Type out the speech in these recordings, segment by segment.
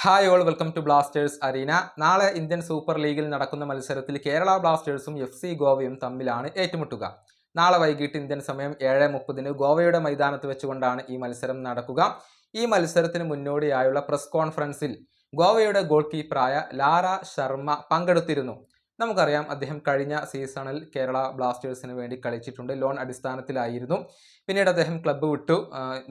Hi all welcome to Blasters arena നാളെ Indian super ലീഗിൽ നടക്കുന്ന മത്സരത്തിൽ കേരള ബ്ലാസ്റ്റേഴ്സും എഫ് സി ഗോവയും തമ്മിലാണ് ഏറ്റുമുട്ടുക. നാളെ വൈകിട്ട് ഇന്ത്യൻ സമയം ഏഴ് മുപ്പതിന് ഗോവയുടെ മൈതാനത്ത് വെച്ചുകൊണ്ടാണ് ഈ മത്സരം നടക്കുക. ഈ മത്സരത്തിന് മുന്നോടിയായുള്ള പ്രസ് കോൺഫറൻസിൽ ഗോവയുടെ ഗോൾ കീപ്പറായ ലാറ ശർമ്മ പങ്കെടുത്തിരുന്നു. നമുക്കറിയാം അദ്ദേഹം കഴിഞ്ഞ സീസണിൽ കേരള ബ്ലാസ്റ്റേഴ്സിന് വേണ്ടി കളിച്ചിട്ടുണ്ട്. ലോൺ അടിസ്ഥാനത്തിലായിരുന്നു. പിന്നീട് അദ്ദേഹം ക്ലബ്ബ് വിട്ടു.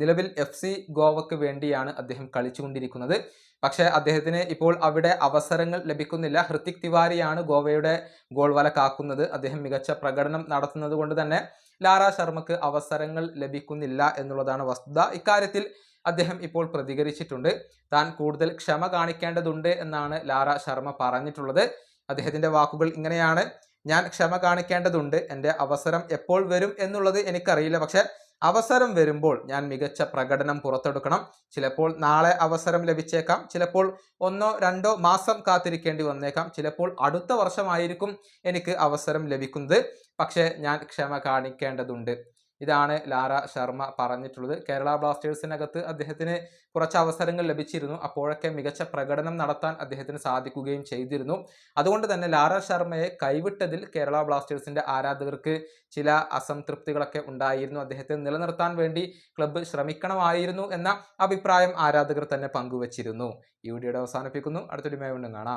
നിലവിൽ എഫ് സി ഗോവക്ക് വേണ്ടിയാണ് അദ്ദേഹം കളിച്ചുകൊണ്ടിരിക്കുന്നത്. പക്ഷേ അദ്ദേഹത്തിന് ഇപ്പോൾ അവിടെ അവസരങ്ങൾ ലഭിക്കുന്നില്ല. ഹൃത്തിക് തിവാരിയാണ് ഗോവയുടെ ഗോൾ വല കാക്കുന്നത്. അദ്ദേഹം മികച്ച പ്രകടനം നടത്തുന്നത് കൊണ്ട് തന്നെ ലാറ ശർമ്മക്ക് അവസരങ്ങൾ ലഭിക്കുന്നില്ല എന്നുള്ളതാണ് വസ്തുത. ഇക്കാര്യത്തിൽ അദ്ദേഹം ഇപ്പോൾ പ്രതികരിച്ചിട്ടുണ്ട്. താൻ കൂടുതൽ ക്ഷമ കാണിക്കേണ്ടതുണ്ട് എന്നാണ് ലാറ ശർമ്മ പറഞ്ഞിട്ടുള്ളത്. അദ്ദേഹത്തിന്റെ വാക്കുകൾ ഇങ്ങനെയാണ്. ഞാൻ ക്ഷമ കാണിക്കേണ്ടതുണ്ട്. എന്റെ അവസരം എപ്പോൾ വരും എന്നുള്ളത് എനിക്കറിയില്ല. പക്ഷെ അവസരം വരുമ്പോൾ ഞാൻ മികച്ച പ്രകടനം പുറത്തെടുക്കണം. ചിലപ്പോൾ നാളെ അവസരം ലഭിച്ചേക്കാം. ചിലപ്പോൾ ഒന്നോ രണ്ടോ മാസം കാത്തിരിക്കേണ്ടി വന്നേക്കാം. ചിലപ്പോൾ അടുത്ത വർഷമായിരിക്കും എനിക്ക് അവസരം ലഭിക്കുന്നത്. പക്ഷേ ഞാൻ ക്ഷമ കാണിക്കേണ്ടതുണ്ട്. ഇതാണ് ലാറ ശർമ്മ പറഞ്ഞിട്ടുള്ളത്. കേരള ബ്ലാസ്റ്റേഴ്സിനകത്ത് അദ്ദേഹത്തിന് കുറച്ച് അവസരങ്ങൾ ലഭിച്ചിരുന്നു. അപ്പോഴൊക്കെ മികച്ച പ്രകടനം നടത്താൻ അദ്ദേഹത്തിന് സാധിക്കുകയും ചെയ്തിരുന്നു. അതുകൊണ്ട് തന്നെ ലാറ ശർമ്മയെ കൈവിട്ടതിൽ കേരള ബ്ലാസ്റ്റേഴ്സിന്റെ ആരാധകർക്ക് ചില അസംതൃപ്തികളൊക്കെ ഉണ്ടായിരുന്നു. അദ്ദേഹത്തെ നിലനിർത്താൻ വേണ്ടി ക്ലബ്ബ് ശ്രമിക്കണമായിരുന്നു എന്ന അഭിപ്രായം ആരാധകർ തന്നെ പങ്കുവച്ചിരുന്നു. ഈ വീഡിയോയുടെ അവസാനിപ്പിക്കുന്നു. അടുത്തൊരു വീണ്ടും കാണാം.